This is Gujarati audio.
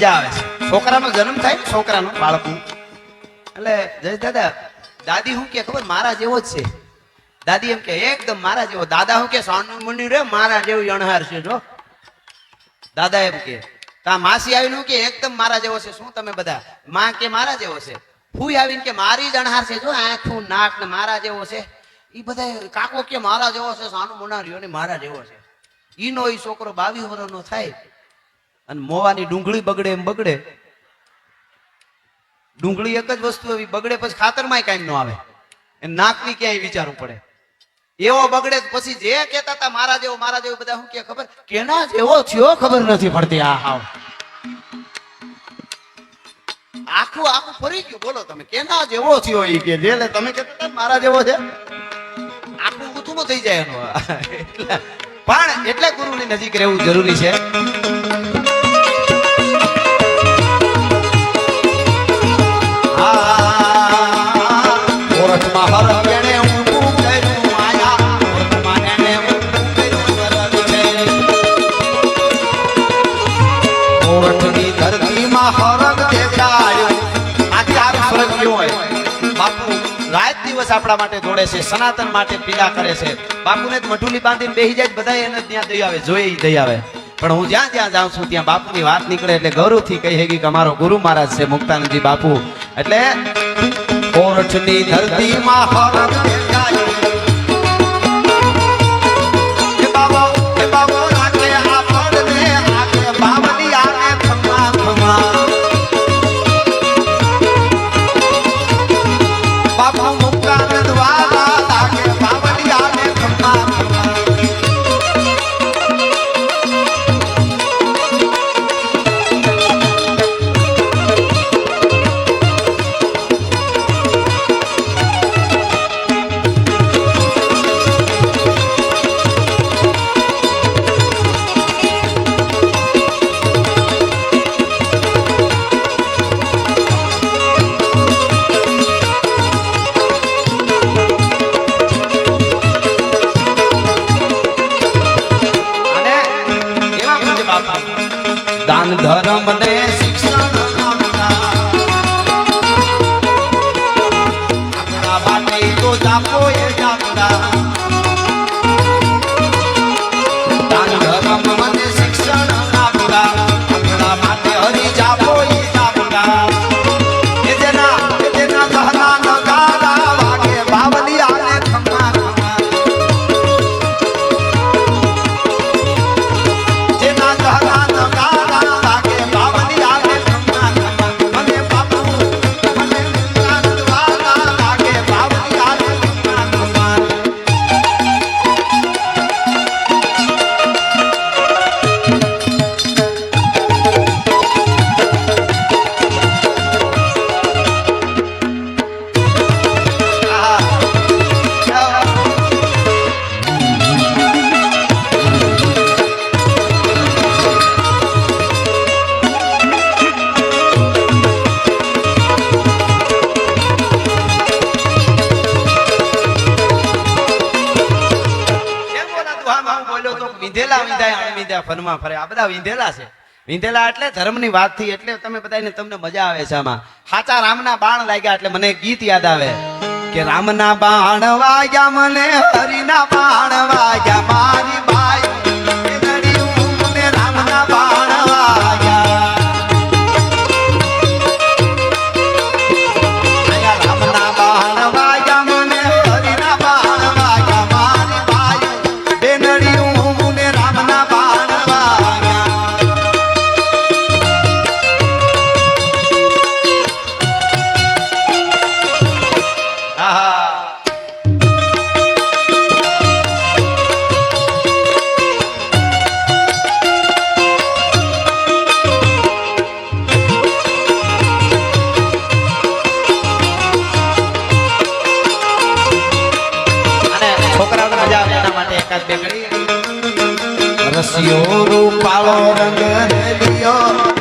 છોકરાનો જન્મ થાય ને છોકરાનો, બાળકનું. એટલે જય દાદા, દાદી હું કે ખબર, મારા જેવો જ છે. દાદી એમ કે, એકદમ મારા જેવો. દાદા હું કે, સોનું મુંડી રે, મારા જેવું અણહાર છે, જો. દાદા એમ કે, તા માસી આવીને કે, એકદમ મારા જેવો છે, શું તમે બધા? માં કે મારા જેવો છે? ફૂઈ આવીને કે, મારી જ અણહાર છે, જો, આંખું, નાક ને મારા જેવો છે. એ બધા કાકો કે, મારા જેવો છે, સાનું મુનારીઓ ને, મારા જેવો છે. ઈનો એ છોકરો બાવીસ વર્ષનો થાય. અને મોવાની ડુંગળી બગડે એમ બગડે. ડુંગળી એક જ વસ્તુ એવી, બગડે પછી ખાતરમાં કાંઈ ન આવે. એ નાકની ક્યાંય વિચારવું પડે. એવો બગડે પછી જે કહેતા હતા, મારા જેવો મારા જેવો બધા શું કે ખબર? કેના જેવો થયો ખબર નથી પડતી આ હાવ. આખું આખું ફરી ગયું. બોલો તમે, કેના જેવો થયો એ કે જે? તમે કહેતા હતા મારા જેવો છે. આખું ઊંધું થઈ જાય એનું. પણ એટલે ગુરુની નજીક રહેવું જરૂરી છે. દિવસ આપણા માટે દોડે છે, સનાતન માટે પીડા કરે છે. બાપુને જ મઠુલી બાંધીને બેસી જાય બધા એને ત્યાં દઈ આવે જોઈએ દઈ આવે. પણ હું જ્યાં જ્યાં જાઉં છું, ત્યાં બાપુની વાત નીકળે એટલે ગૌરવથી કહી હેગી કે ગુરુ મહારાજ છે મુક્તાનંદજી બાપુ. એટલે ઓરઠની ધરતીમાં હરગ ધર્મ ને શિક્ષણ તો વિંધેલા વિંધાય અણવિંધ્યા ફનમાં ફરે. આ બધા વિંધેલા છે. વિંધેલા એટલે ધર્મની વાતથી એટલે તમે બધાને તમને મજા આવે છે આમાં. સાચા રામના બાણ લાગ્યા એટલે મને ગીત યાદ આવે. કે રામના બાણ વાગ્યા, મને હરિના બાણ વાગ્યા, મારી રૂપાળો રંગ રેલિયો